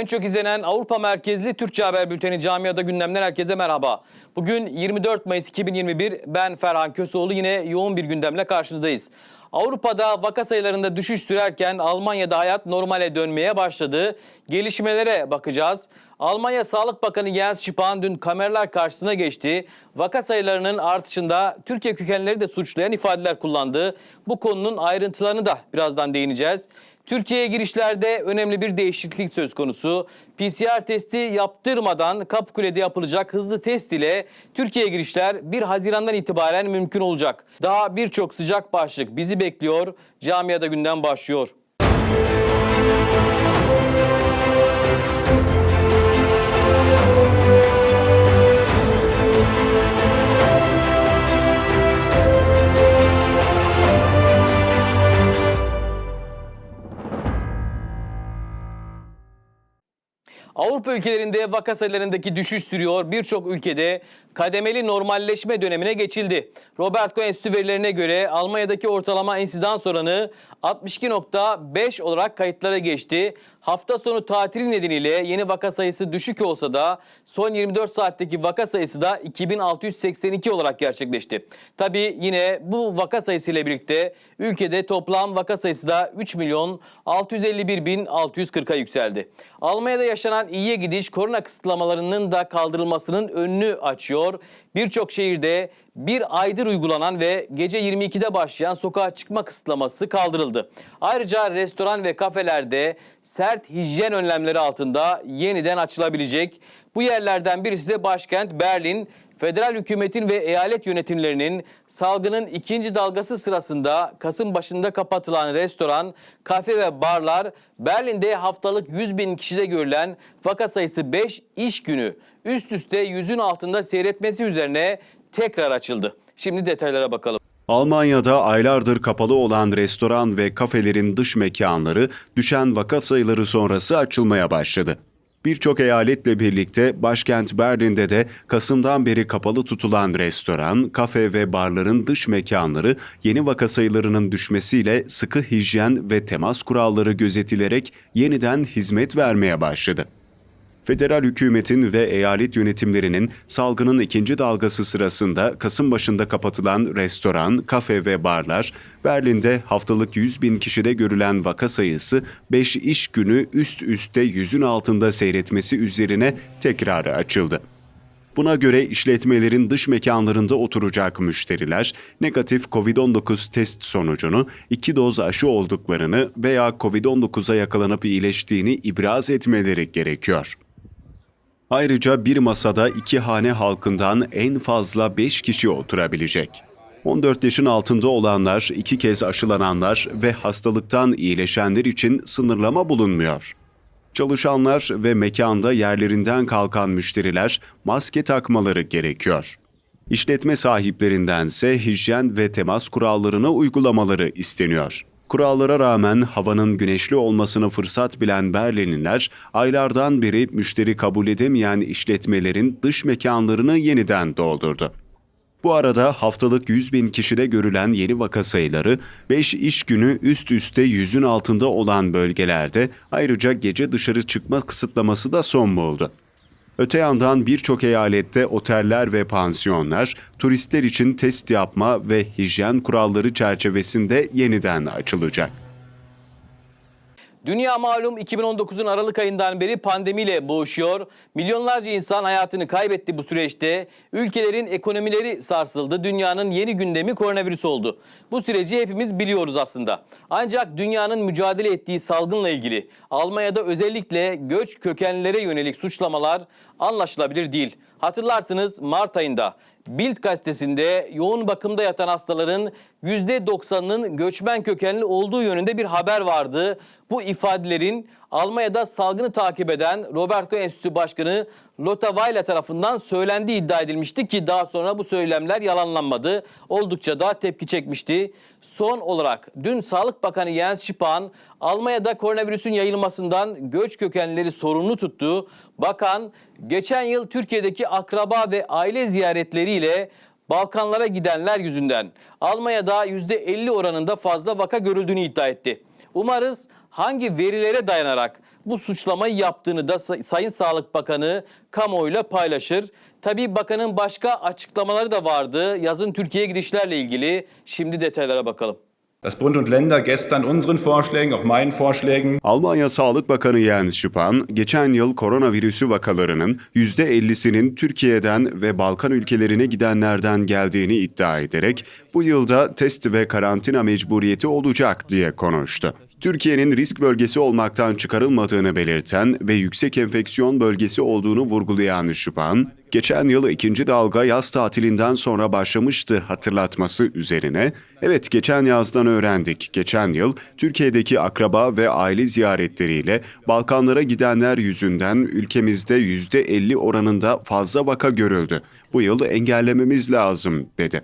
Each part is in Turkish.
En çok izlenen Avrupa merkezli Türkçe Haber Bülteni Camiada Gündem'den herkese merhaba. Bugün 24 Mayıs 2021 ben Ferhan Köseoğlu yine yoğun bir gündemle karşınızdayız. Avrupa'da vaka sayılarında düşüş sürerken Almanya'da hayat normale dönmeye başladı. Gelişmelere bakacağız. Almanya Sağlık Bakanı Jens Spahn dün kameralar karşısına geçti. Vaka sayılarının artışında Türkiye kökenleri de suçlayan ifadeler kullandı. Bu konunun ayrıntılarını da birazdan değineceğiz. Türkiye'ye girişlerde önemli bir değişiklik söz konusu. PCR testi yaptırmadan Kapıkule'de yapılacak hızlı test ile Türkiye'ye girişler 1 Haziran'dan itibaren mümkün olacak. Daha birçok sıcak başlık bizi bekliyor. Camiada günden başlıyor. Avrupa ülkelerinde vaka sayılarındaki düşüş sürüyor. Birçok ülkede kademeli normalleşme dönemine geçildi. Robert Koch Enstitüsü verilerine göre Almanya'daki ortalama insidans oranı 62.5 olarak kayıtlara geçti. Hafta sonu tatili nedeniyle yeni vaka sayısı düşük olsa da son 24 saatteki vaka sayısı da 2682 olarak gerçekleşti. Tabii yine bu vaka sayısı ile birlikte ülkede toplam vaka sayısı da 3 milyon 651 bin 640'a yükseldi. Almanya'da yaşanan iyiye gidiş korona kısıtlamalarının da kaldırılmasının önünü açıyor. Birçok şehirde bir aydır uygulanan ve gece 22'de başlayan sokağa çıkma kısıtlaması kaldırıldı. Ayrıca restoran ve kafelerde sert hijyen önlemleri altında yeniden açılabilecek. Bu yerlerden birisi de başkent Berlin. Federal hükümetin ve eyalet yönetimlerinin salgının ikinci dalgası sırasında Kasım başında kapatılan restoran, kafe ve barlar Berlin'de haftalık 100 bin kişide görülen vaka sayısı 5 iş günü üst üste yüzün altında seyretmesi üzerine tekrar açıldı. Şimdi detaylara bakalım. Almanya'da aylardır kapalı olan restoran ve kafelerin dış mekanları düşen vaka sayıları sonrası açılmaya başladı. Birçok eyaletle birlikte başkent Berlin'de de Kasım'dan beri kapalı tutulan restoran, kafe ve barların dış mekanları yeni vaka sayılarının düşmesiyle sıkı hijyen ve temas kuralları gözetilerek yeniden hizmet vermeye başladı. Federal hükümetin ve eyalet yönetimlerinin salgının ikinci dalgası sırasında Kasım başında kapatılan restoran, kafe ve barlar, Berlin'de haftalık 100 bin kişide görülen vaka sayısı 5 iş günü üst üste yüzün altında seyretmesi üzerine tekrar açıldı. Buna göre işletmelerin dış mekanlarında oturacak müşteriler negatif COVID-19 test sonucunu iki doz aşı olduklarını veya COVID-19'a yakalanıp iyileştiğini ibraz etmeleri gerekiyor. Ayrıca bir masada iki hane halkından en fazla 5 kişi oturabilecek. 14 yaşın altında olanlar, iki kez aşılananlar ve hastalıktan iyileşenler için sınırlama bulunmuyor. Çalışanlar ve mekanda yerlerinden kalkan müşteriler maske takmaları gerekiyor. İşletme sahiplerindense hijyen ve temas kurallarını uygulamaları isteniyor. Kurallara rağmen havanın güneşli olmasını fırsat bilen Berlinliler aylardan beri müşteri kabul edemeyen işletmelerin dış mekanlarını yeniden doldurdu. Bu arada haftalık 100 bin kişide görülen yeni vaka sayıları 5 iş günü üst üste yüzün altında olan bölgelerde ayrıca gece dışarı çıkma kısıtlaması da son buldu. Öte yandan birçok eyalette oteller ve pansiyonlar turistler için test yapma ve hijyen kuralları çerçevesinde yeniden açılacak. Dünya malum 2019'un Aralık ayından beri pandemiyle boğuşuyor. Milyonlarca insan hayatını kaybetti bu süreçte. Ülkelerin ekonomileri sarsıldı. Dünyanın yeni gündemi koronavirüs oldu. Bu süreci hepimiz biliyoruz aslında. Ancak dünyanın mücadele ettiği salgınla ilgili Almanya'da özellikle göç kökenlilere yönelik suçlamalar anlaşılabilir değil. Hatırlarsınız Mart ayında Bild gazetesinde yoğun bakımda yatan hastaların %90'ının göçmen kökenli olduğu yönünde bir haber vardı. Bu ifadelerin Almanya'da salgını takip eden Robert Koch Enstitüsü Başkanı Lotta Weiler tarafından söylendiği iddia edilmişti ki daha sonra bu söylemler yalanlanmadı. Oldukça da tepki çekmişti. Son olarak dün Sağlık Bakanı Jens Spahn Almanya'da koronavirüsün yayılmasından göç kökenlileri sorumlu tuttu. Bakan geçen yıl Türkiye'deki akraba ve aile ziyaretleriyle Balkanlara gidenler yüzünden Almanya'da %50 oranında fazla vaka görüldüğünü iddia etti. Umarız hangi verilere dayanarak bu suçlamayı yaptığını da Say- Sayın Sağlık Bakanı kamuoyuyla paylaşır. Tabii bakanın başka açıklamaları da vardı yazın Türkiye'ye gidişlerle ilgili. Şimdi detaylara bakalım. Dass Bund und Länder gestern unseren Vorschlägen, auch meinen Vorschlägen, Almanya Sağlık Bakanı Jens Spahn, geçen yıl koronavirüsü vakalarının %50'sinin Türkiye'den ve Balkan ülkelerine gidenlerden geldiğini iddia ederek bu yılda test ve karantina mecburiyeti olacak diye konuştu. Türkiye'nin risk bölgesi olmaktan çıkarılmadığını belirten ve yüksek enfeksiyon bölgesi olduğunu vurgulayan Spahn, geçen yıl ikinci dalga yaz tatilinden sonra başlamıştı hatırlatması üzerine, evet geçen yazdan öğrendik, geçen yıl Türkiye'deki akraba ve aile ziyaretleriyle Balkanlara gidenler yüzünden ülkemizde %50 oranında fazla vaka görüldü. Bu yıl engellememiz lazım, dedi.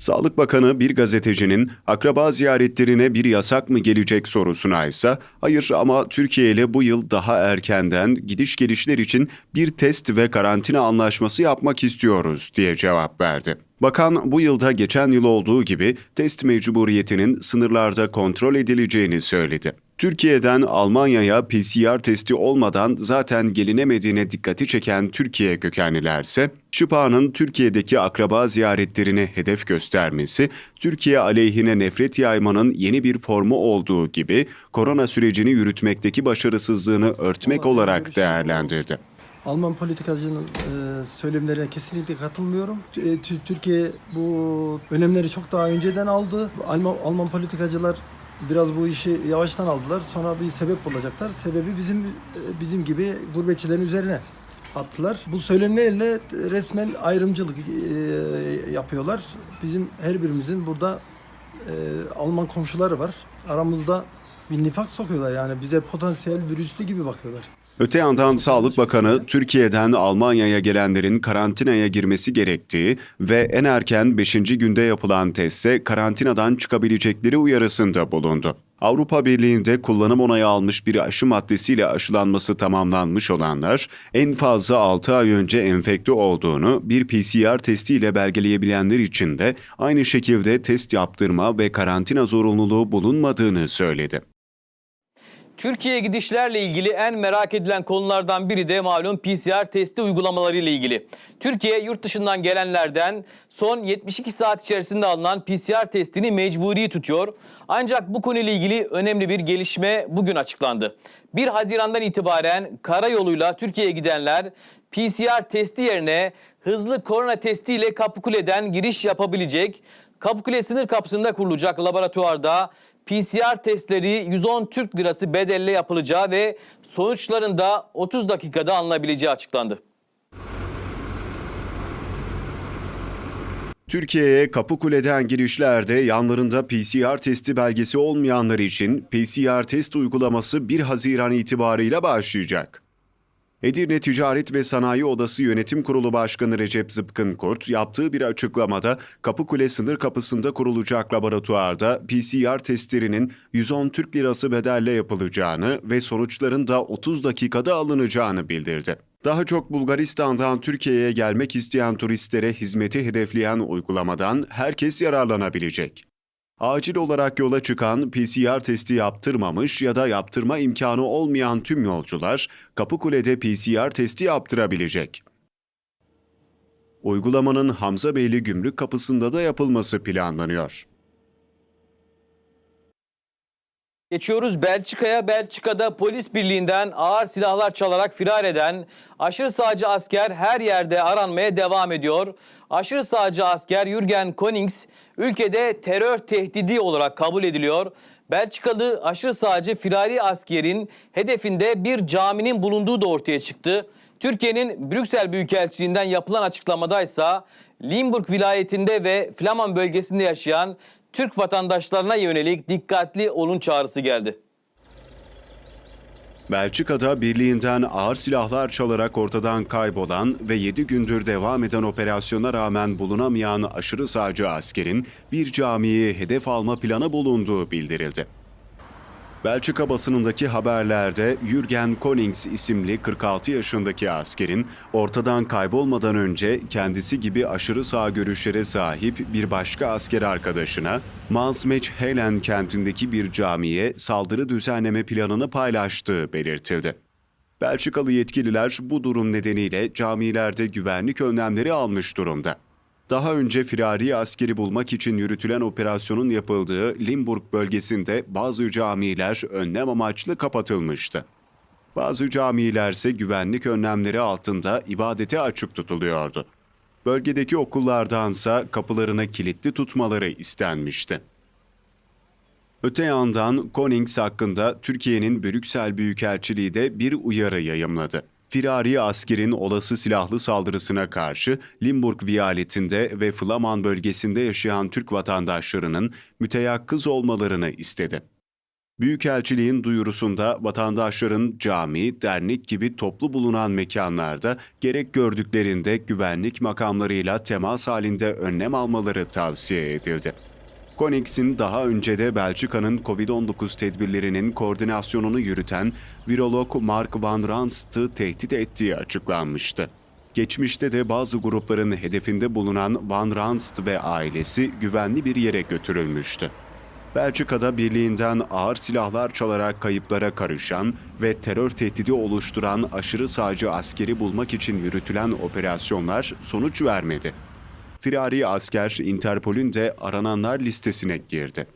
Sağlık Bakanı bir gazetecinin akraba ziyaretlerine bir yasak mı gelecek sorusuna ise hayır ama Türkiye ile bu yıl daha erkenden gidiş gelişler için bir test ve karantina anlaşması yapmak istiyoruz diye cevap verdi. Bakan bu yılda geçen yıl olduğu gibi test mecburiyetinin sınırlarda kontrol edileceğini söyledi. Türkiye'den Almanya'ya PCR testi olmadan zaten gelinemediğine dikkati çeken Türkiye kökenlilerse, Şüpha'nın Türkiye'deki akraba ziyaretlerine hedef göstermesi, Türkiye aleyhine nefret yaymanın yeni bir formu olduğu gibi korona sürecini yürütmekteki başarısızlığını örtmek olarak değerlendirdi. Alman politikacının e, söylemlerine kesinlikle katılmıyorum. E, Tü- Türkiye bu önemleri çok daha önceden aldı. Alman, Alman politikacılar biraz bu işi yavaştan aldılar. Sonra bir sebep bulacaklar. Sebebi bizim bizim gibi gurbetçilerin üzerine attılar. Bu söylemlerle resmen ayrımcılık e, yapıyorlar. Bizim her birimizin burada e, Alman komşuları var. Aramızda bir nifak sokuyorlar yani bize potansiyel virüslü gibi bakıyorlar. Öte yandan Sağlık Bakanı Türkiye'den Almanya'ya gelenlerin karantinaya girmesi gerektiği ve en erken 5. günde yapılan testte karantinadan çıkabilecekleri uyarısında bulundu. Avrupa Birliği'nde kullanım onayı almış bir aşı maddesiyle aşılanması tamamlanmış olanlar en fazla 6 ay önce enfekte olduğunu bir PCR testiyle belgeleyebilenler için de aynı şekilde test yaptırma ve karantina zorunluluğu bulunmadığını söyledi. Türkiye'ye gidişlerle ilgili en merak edilen konulardan biri de malum PCR testi uygulamaları ile ilgili. Türkiye yurt dışından gelenlerden son 72 saat içerisinde alınan PCR testini mecburi tutuyor. Ancak bu konuyla ilgili önemli bir gelişme bugün açıklandı. 1 Haziran'dan itibaren karayoluyla Türkiye'ye gidenler PCR testi yerine hızlı korona testiyle Kapıkule'den giriş yapabilecek. Kapıkule sınır kapısında kurulacak laboratuvarda PCR testleri 110 Türk Lirası bedelle yapılacağı ve sonuçların da 30 dakikada alınabileceği açıklandı. Türkiye'ye Kapıkule'den girişlerde yanlarında PCR testi belgesi olmayanlar için PCR test uygulaması 1 Haziran itibarıyla başlayacak. Edirne Ticaret ve Sanayi Odası Yönetim Kurulu Başkanı Recep Zıpkın Kurt yaptığı bir açıklamada Kapıkule sınır kapısında kurulacak laboratuvarda PCR testlerinin 110 Türk Lirası bedelle yapılacağını ve sonuçların da 30 dakikada alınacağını bildirdi. Daha çok Bulgaristan'dan Türkiye'ye gelmek isteyen turistlere hizmeti hedefleyen uygulamadan herkes yararlanabilecek. Acil olarak yola çıkan PCR testi yaptırmamış ya da yaptırma imkanı olmayan tüm yolcular Kapıkule'de PCR testi yaptırabilecek. Uygulamanın Hamzabeyli Gümrük Kapısı'nda da yapılması planlanıyor. Geçiyoruz Belçika'ya. Belçika'da polis birliğinden ağır silahlar çalarak firar eden aşırı sağcı asker her yerde aranmaya devam ediyor. Aşırı sağcı asker Jürgen Konings ülkede terör tehdidi olarak kabul ediliyor. Belçikalı aşırı sağcı firari askerin hedefinde bir caminin bulunduğu da ortaya çıktı. Türkiye'nin Brüksel Büyükelçiliğinden yapılan açıklamada ise Limburg vilayetinde ve Flaman bölgesinde yaşayan Türk vatandaşlarına yönelik dikkatli olun çağrısı geldi. Belçika'da birliğinden ağır silahlar çalarak ortadan kaybolan ve 7 gündür devam eden operasyona rağmen bulunamayan aşırı sağcı askerin bir camiyi hedef alma planı bulunduğu bildirildi. Belçika basınındaki haberlerde Jürgen Konings isimli 46 yaşındaki askerin ortadan kaybolmadan önce kendisi gibi aşırı sağ görüşlere sahip bir başka asker arkadaşına Maasmechelen kentindeki bir camiye saldırı düzenleme planını paylaştığı belirtildi. Belçikalı yetkililer bu durum nedeniyle camilerde güvenlik önlemleri almış durumda. Daha önce firari askeri bulmak için yürütülen operasyonun yapıldığı Limburg bölgesinde bazı camiler önlem amaçlı kapatılmıştı. Bazı camiler ise güvenlik önlemleri altında ibadete açık tutuluyordu. Bölgedeki okullardansa kapılarını kilitli tutmaları istenmişti. Öte yandan Konings hakkında Türkiye'nin Brüksel Büyükelçiliği de bir uyarı yayımladı. Firari askerin olası silahlı saldırısına karşı Limburg viyaletinde ve Flaman bölgesinde yaşayan Türk vatandaşlarının müteyakkız olmalarını istedi. Büyükelçiliğin duyurusunda vatandaşların cami, dernek gibi toplu bulunan mekanlarda gerek gördüklerinde güvenlik makamlarıyla temas halinde önlem almaları tavsiye edildi. Konix'in daha önce de Belçika'nın COVID-19 tedbirlerinin koordinasyonunu yürüten virolog Mark Van Ranst'ı tehdit ettiği açıklanmıştı. Geçmişte de bazı grupların hedefinde bulunan Van Ranst ve ailesi güvenli bir yere götürülmüştü. Belçika'da birliğinden ağır silahlar çalarak kayıplara karışan ve terör tehdidi oluşturan aşırı sağcı askeri bulmak için yürütülen operasyonlar sonuç vermedi. Firari asker Interpol'ün de arananlar listesine girdi.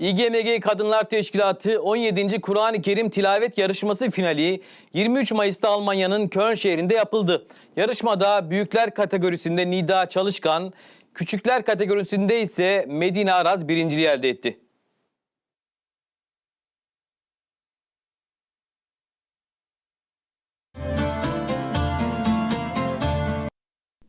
İGMG Kadınlar Teşkilatı 17. Kur'an-ı Kerim tilavet yarışması finali 23 Mayıs'ta Almanya'nın Köln şehrinde yapıldı. Yarışmada büyükler kategorisinde Nida Çalışkan, küçükler kategorisinde ise Medine Araz birinciliği elde etti.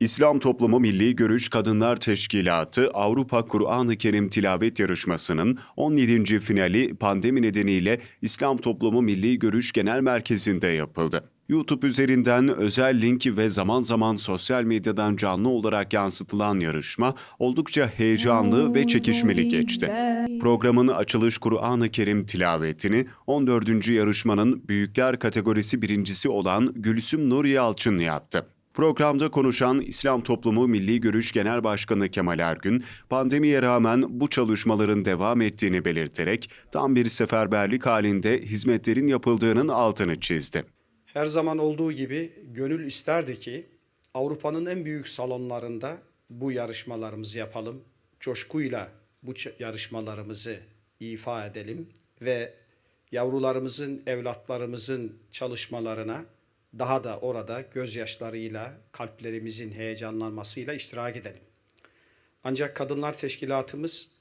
İslam Toplumu Milli Görüş Kadınlar Teşkilatı Avrupa Kur'an-ı Kerim Tilavet Yarışması'nın 17. finali pandemi nedeniyle İslam Toplumu Milli Görüş Genel Merkezi'nde yapıldı. YouTube üzerinden özel link ve zaman zaman sosyal medyadan canlı olarak yansıtılan yarışma oldukça heyecanlı ve çekişmeli geçti. Programın açılış Kur'an-ı Kerim tilavetini 14. yarışmanın büyükler kategorisi birincisi olan Gülsüm Nur Yalçın yaptı. Programda konuşan İslam Toplumu Milli Görüş Genel Başkanı Kemal Ergün, pandemiye rağmen bu çalışmaların devam ettiğini belirterek tam bir seferberlik halinde hizmetlerin yapıldığının altını çizdi. Her zaman olduğu gibi gönül isterdi ki Avrupa'nın en büyük salonlarında bu yarışmalarımızı yapalım. Coşkuyla bu yarışmalarımızı ifa edelim ve yavrularımızın, evlatlarımızın çalışmalarına daha da orada gözyaşlarıyla, kalplerimizin heyecanlanmasıyla iştirak edelim. Ancak Kadınlar Teşkilatımız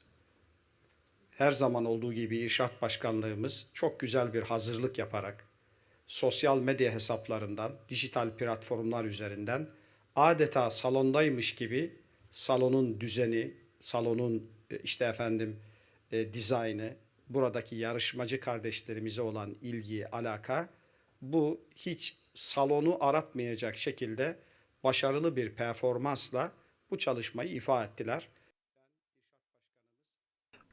her zaman olduğu gibi İrşat Başkanlığımız çok güzel bir hazırlık yaparak sosyal medya hesaplarından, dijital platformlar üzerinden adeta salondaymış gibi salonun düzeni, salonun e, işte efendim e, dizaynı, buradaki yarışmacı kardeşlerimize olan ilgi, alaka bu hiç salonu aratmayacak şekilde başarılı bir performansla bu çalışmayı ifa ettiler.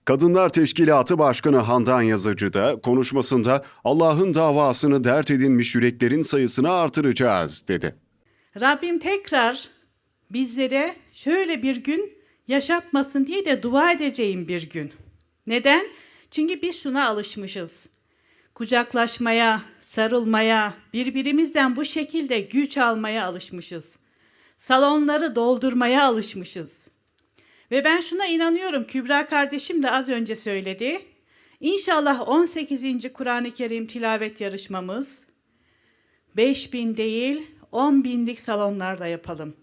Kadınlar Teşkilatı Başkanı Handan Yazıcı da konuşmasında Allah'ın davasını dert edinmiş yüreklerin sayısını artıracağız dedi. Rabbim tekrar bizlere şöyle bir gün yaşatmasın diye de dua edeceğim bir gün. Neden? Çünkü biz şuna alışmışız. Kucaklaşmaya, sarılmaya, birbirimizden bu şekilde güç almaya alışmışız. Salonları doldurmaya alışmışız. Ve ben şuna inanıyorum. Kübra kardeşim de az önce söyledi. İnşallah 18. Kur'an-ı Kerim tilavet yarışmamız 5000 değil 10 binlik salonlarda yapalım.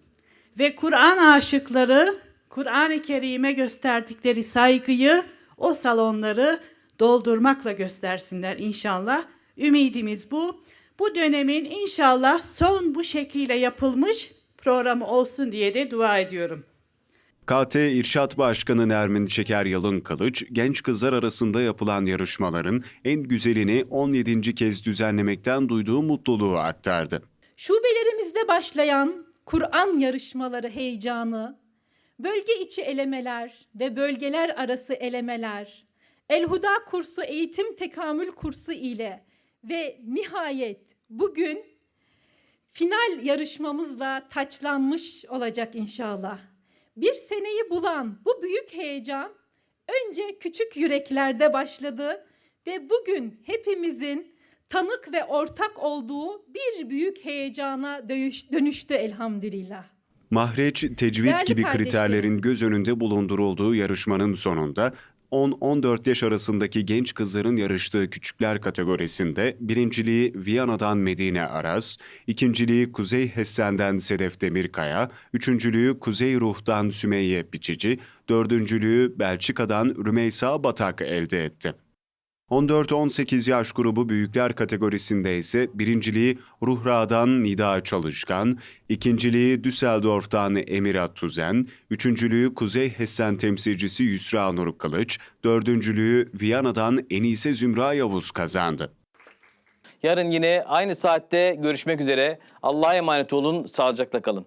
Ve Kur'an aşıkları Kur'an-ı Kerim'e gösterdikleri saygıyı o salonları doldurmakla göstersinler inşallah. Ümidimiz bu. Bu dönemin inşallah son bu şekliyle yapılmış programı olsun diye de dua ediyorum. KT İrşat Başkanı Nermin Şeker Yalın Kılıç, genç kızlar arasında yapılan yarışmaların en güzelini 17. kez düzenlemekten duyduğu mutluluğu aktardı. Şubelerimizde başlayan Kur'an yarışmaları heyecanı, bölge içi elemeler ve bölgeler arası elemeler, El Huda kursu eğitim tekamül kursu ile ve nihayet bugün final yarışmamızla taçlanmış olacak inşallah. Bir seneyi bulan bu büyük heyecan önce küçük yüreklerde başladı ve bugün hepimizin tanık ve ortak olduğu bir büyük heyecana dönüş- dönüştü elhamdülillah. Mahreç, tecvid Değerli gibi kriterlerin göz önünde bulundurulduğu yarışmanın sonunda 10-14 yaş arasındaki genç kızların yarıştığı küçükler kategorisinde birinciliği Viyana'dan Medine Aras, ikinciliği Kuzey Hessen'den Sedef Demirkaya, üçüncülüğü Kuzey Ruh'tan Sümeyye Biçici, dördüncülüğü Belçika'dan Rümeysa Batak elde etti. 14-18 yaş grubu büyükler kategorisinde ise birinciliği Ruhra'dan Nida Çalışkan, ikinciliği Düsseldorf'tan Emirat Tuzen, üçüncülüğü Kuzey Hessen temsilcisi Yusra Nur Kılıç, dördüncülüğü Viyana'dan Enise Zümra Yavuz kazandı. Yarın yine aynı saatte görüşmek üzere. Allah'a emanet olun, sağlıcakla kalın.